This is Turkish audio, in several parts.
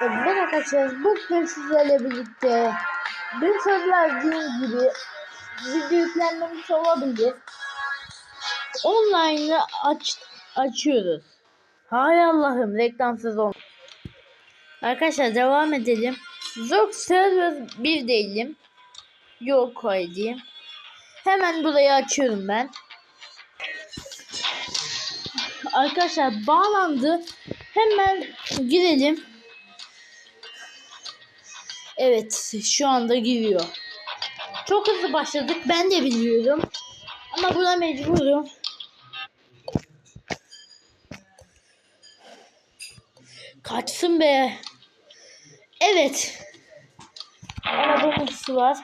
Evet arkadaşlar bugün sizlerle birlikte dün söz verdiğim gibi video yüklenmemiş olabilir. Online'ı aç açıyoruz. Hay Allah'ım reklamsız ol. Arkadaşlar devam edelim. Zor server 1 değilim. Yok koyayım. Hemen burayı açıyorum ben. Arkadaşlar bağlandı. Hemen girelim. Evet şu anda giriyor. Çok hızlı başladık. Ben de biliyorum. Ama buna mecburum. Kaçsın be. Evet. Arabamız var.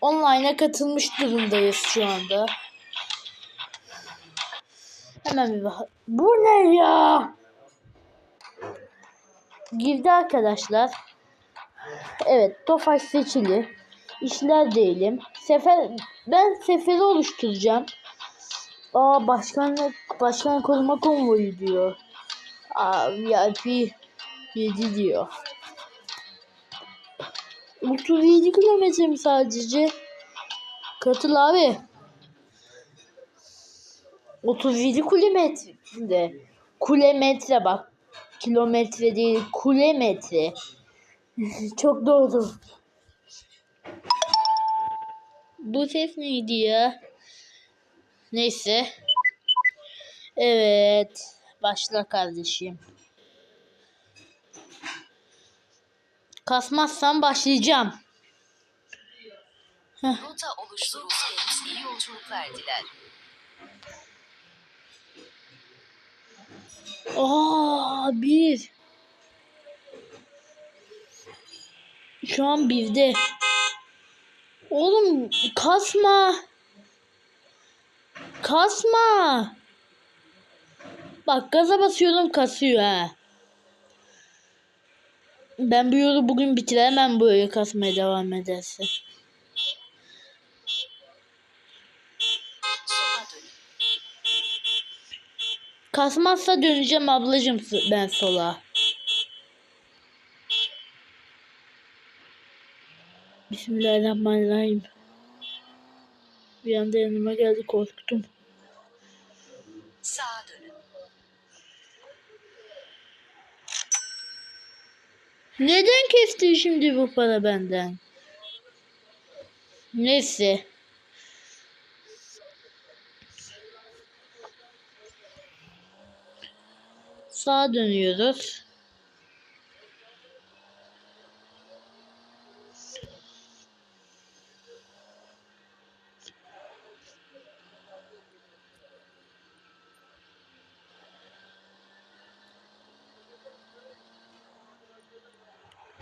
Online'a katılmış durumdayız şu anda. Hemen bir bak. Bu ne ya? Girdi arkadaşlar. Evet, Tofaş seçili. İşler değilim. Sefer ben seferi oluşturacağım. Aa başkan başkan koruma konvoyu diyor. Aa VIP 7 diyor. 37 kilometre mi sadece? Katıl abi. 37 kilometre. Kulemetre bak. Kilometre değil kulemetre. Çok doğru. Bu ses neydi ya? Neyse. Evet. Başla kardeşim. Kasmazsam başlayacağım. Rota oluşturuldu. İyi yolculuklar diler. Aa bir. Şu an birde. Oğlum kasma. Kasma. Bak gaza basıyorum kasıyor ha. Ben bu yolu bugün bitiremem böyle kasmaya devam ederse. Sola dönün. Kasmazsa döneceğim ablacım ben sola. Bismillahirrahmanirrahim. Bir anda yanıma geldi korktum. Sağa dönün. Neden kesti şimdi bu para benden? Neyse. Sağa dönüyoruz.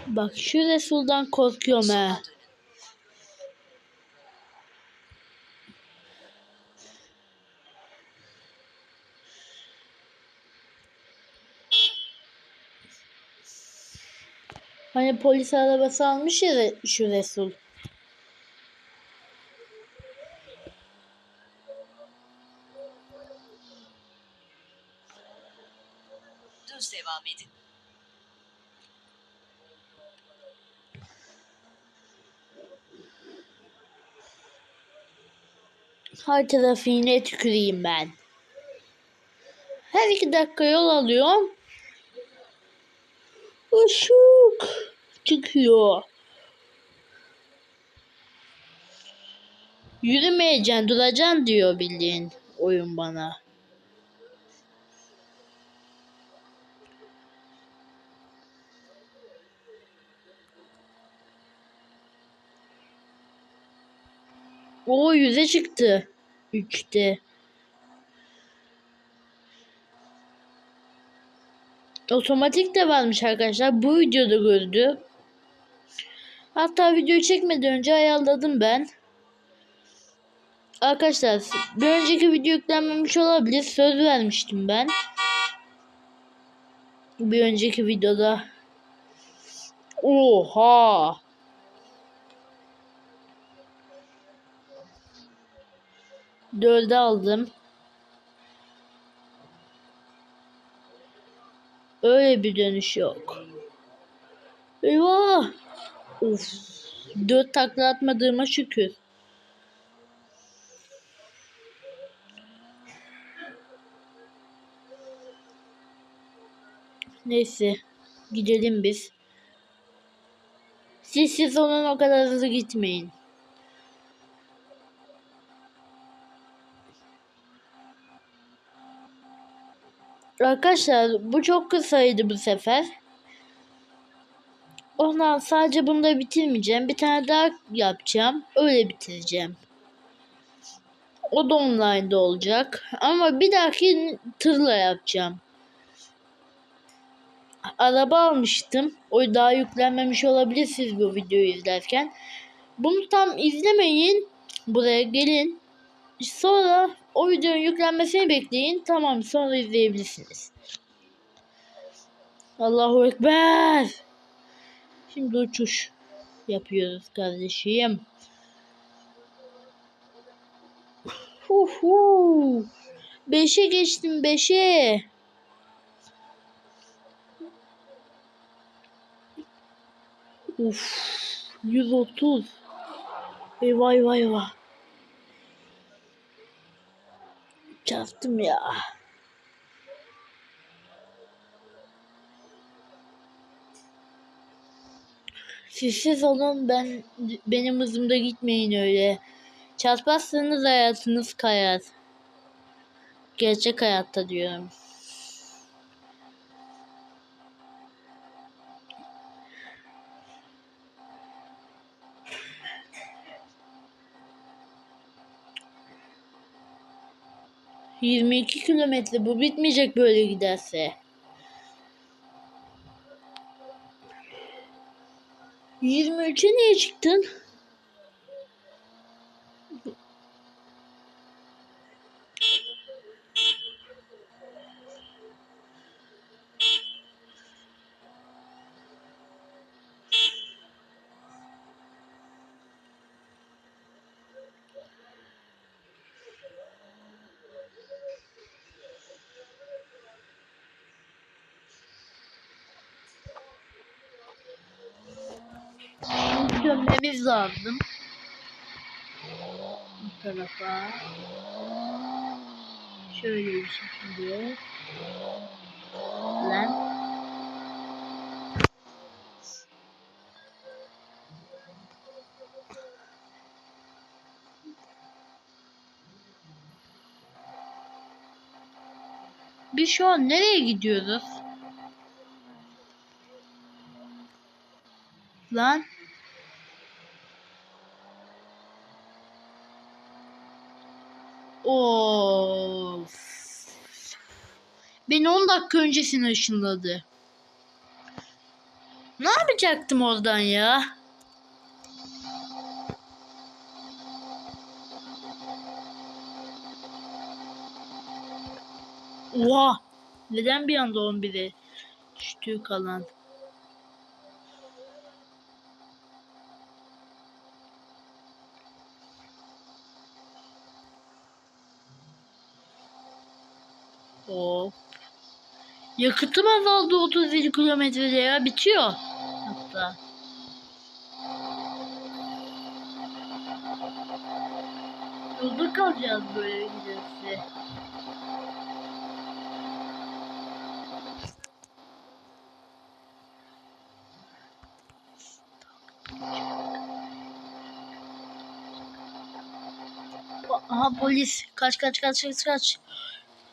Bak şu Resul'dan korkuyorum Sola polis arabası almış ya şu Resul. Düz devam edin. Her trafiğine tüküreyim ben. Her iki dakika yol alıyorum. Işık çıkıyor. Yürümeyeceksin duracaksın diyor bildiğin oyun bana. O yüze çıktı. Üçte. Otomatik de varmış arkadaşlar. Bu videoda gördü. Hatta videoyu çekmeden önce ayarladım ben. Arkadaşlar bir önceki video yüklenmemiş olabilir. Söz vermiştim ben. Bir önceki videoda. Oha. Dörde aldım. Öyle bir dönüş yok. Eyvah. Of. Dört takla atmadığıma şükür. Neyse. Gidelim biz. Siz siz onun o kadar hızlı gitmeyin. Arkadaşlar bu çok kısaydı bu sefer. Ondan sadece bunu da bitirmeyeceğim. Bir tane daha yapacağım. Öyle bitireceğim. O da online'da olacak. Ama bir dahaki tırla yapacağım. Araba almıştım. O daha yüklenmemiş olabilir siz bu videoyu izlerken. Bunu tam izlemeyin. Buraya gelin. Sonra o videonun yüklenmesini bekleyin. Tamam sonra izleyebilirsiniz. Allahu Ekber. Şimdi uçuş yapıyoruz kardeşim. Huhu. Beşe geçtim beşe. Uf. 130. Eyvah eyvah eyvah. Çarptım ya. Sessiz olun ben benim hızımda gitmeyin öyle. Çarpmazsanız hayatınız kayar. Gerçek hayatta diyorum. Yirmi iki kilometre bu bitmeyecek böyle giderse. 23'e niye çıktın? Dönmemiz lazım. Bu tarafa. Şöyle bir şekilde. Lan. Biz şu an nereye gidiyoruz? Lan. Of. Beni 10 dakika öncesine ışınladı. Ne yapacaktım oradan ya? Oha! Neden bir anda 11'e düştü kalan? Hop. Yakıtım azaldı 37 kilometrede ya bitiyor. Hatta. Yolda kalacağız böyle giderse. Aha polis. Kaç kaç kaç kaç kaç.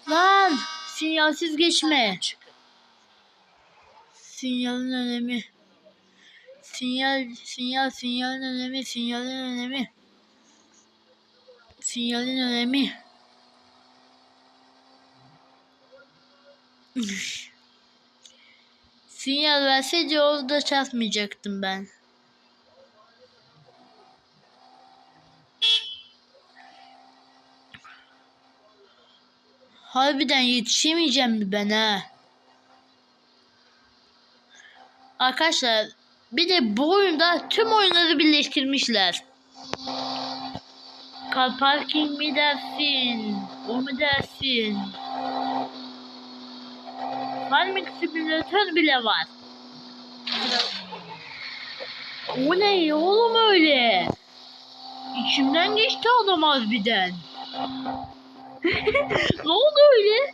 Lan sinyalsiz geçme. Sinyalin önemi. Sinyal, sinyal, sinyalin önemi, sinyalin önemi. Sinyalin önemi. Sinyal verseydi orada çarpmayacaktım ben. Harbiden yetişemeyeceğim mi ben ha? Arkadaşlar bir de bu oyunda tüm oyunları birleştirmişler. Car parking mi dersin? O mu dersin? Farming Simulator bile var. O ne oğlum öyle? İçimden geçti adam harbiden. ne oldu öyle?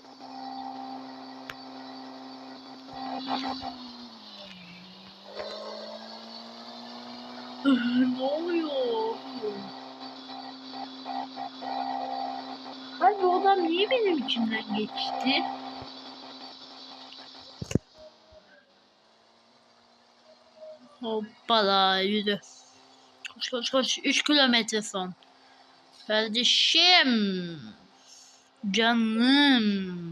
ne oluyor? Hani o adam niye benim içimden geçti? Hoppala yürü. Koş koş koş. 3 kilometre son. Kardeşim. Canım.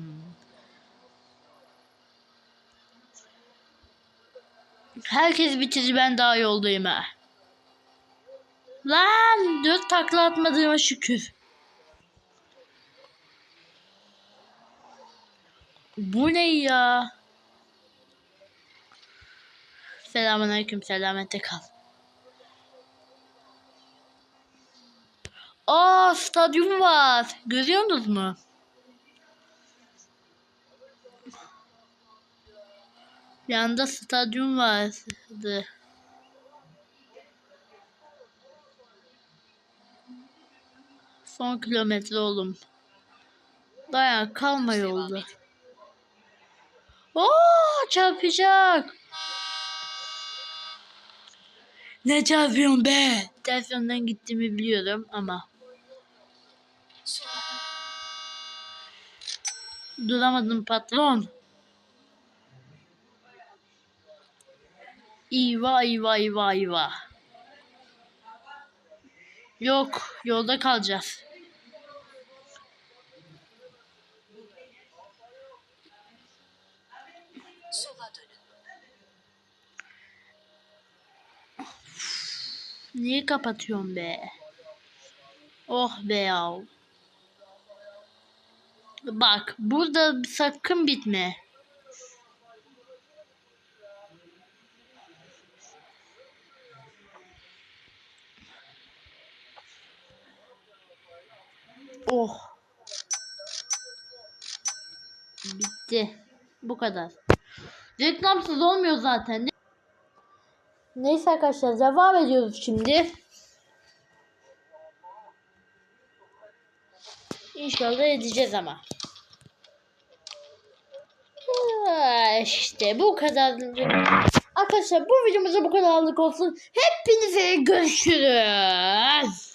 Herkes bitirdi ben daha yoldayım ha. Lan dört takla atmadığıma şükür. Bu ne ya? Selamünaleyküm selamette kal. Aa stadyum var. Görüyorsunuz mu? Yanda stadyum vardı. Son kilometre oğlum. Dayan kalma yolda. Oo çarpacak. Ne çarpıyorsun be? Ters yönden gittiğimi biliyorum ama duramadım patron. İva iva iva iva. Yok yolda kalacağız. Niye kapatıyorsun be? Oh be yav. Bak burada sakın bitme. Oh. Bitti. Bu kadar. Reklamsız olmuyor zaten. Neyse arkadaşlar devam ediyoruz şimdi. İnşallah edeceğiz ama. İşte bu kadar. Arkadaşlar bu videomuzda bu kadarlık olsun. Hepinize görüşürüz.